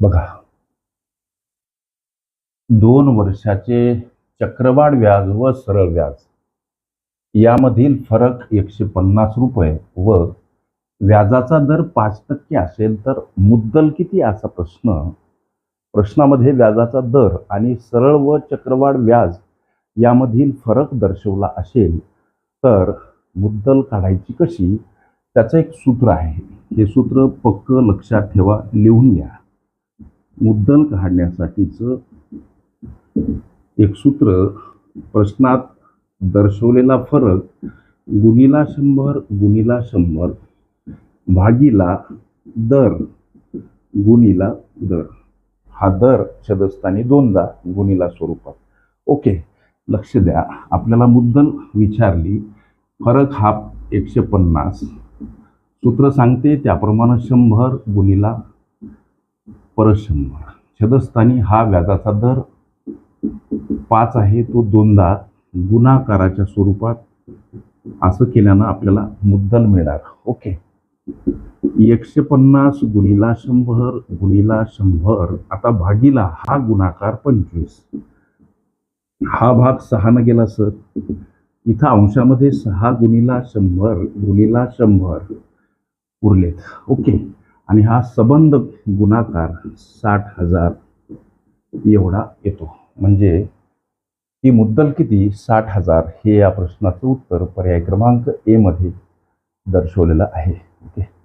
बघा. दोन वर्षाचे चक्रवाढ व्याज व सरळ व्याज. यामधील फरक एकशे पन्नास रुपये व व्याजाचा दर पाच टक्के असेल तर मुद्दल किती असा प्रश्न. प्रश्नामध्ये व्याजाचा दर आणि सरळ व चक्रवाढ व्याज यामधील फरक दर्शवला असेल तर मुद्दल काढायची कशी? त्याचं एक सूत्र आहे. हे सूत्र पक्क लक्षात ठेवा लिहून घ्या. मुद्दल काढण्यासाठीचं एक सूत्र प्रश्नात दर्शवलेला फरक गुणिला शंभर गुणिला शंभर भागीला दर गुणिला दर. हा दर छदस्थानी दोनदा गुणिला स्वरूपात. ओके लक्ष द्या. आपल्याला मुद्दल विचारली. फरक हा एकशे पन्नास. सूत्र सांगते त्याप्रमाणे शंभर गुणिला परत शंभर. छदस्थानी हा व्याजाचा दर पाच आहे तो दोनदा गुणाकाराच्या स्वरूपात असं केल्यानं आपल्याला मुद्दल मिळणार. ओके. एकशे पन्नास गुणिला शंभर गुणिला शंभर आता भागीला हा गुणाकार पंचवीस. हा भाग सहानं गेला सर. इथं अंशामध्ये सहा गुणिला शंभर गुणिला शंभर उरलेत. ओके. आणि हा सबंध गुणाकार साठ हजार एवढा येतो. म्हणजे ती मुद्दल किती? साठ हजार हे या प्रश्नाचं उत्तर पर्याय क्रमांक ए मध्ये दर्शवलेलं आहे. ओके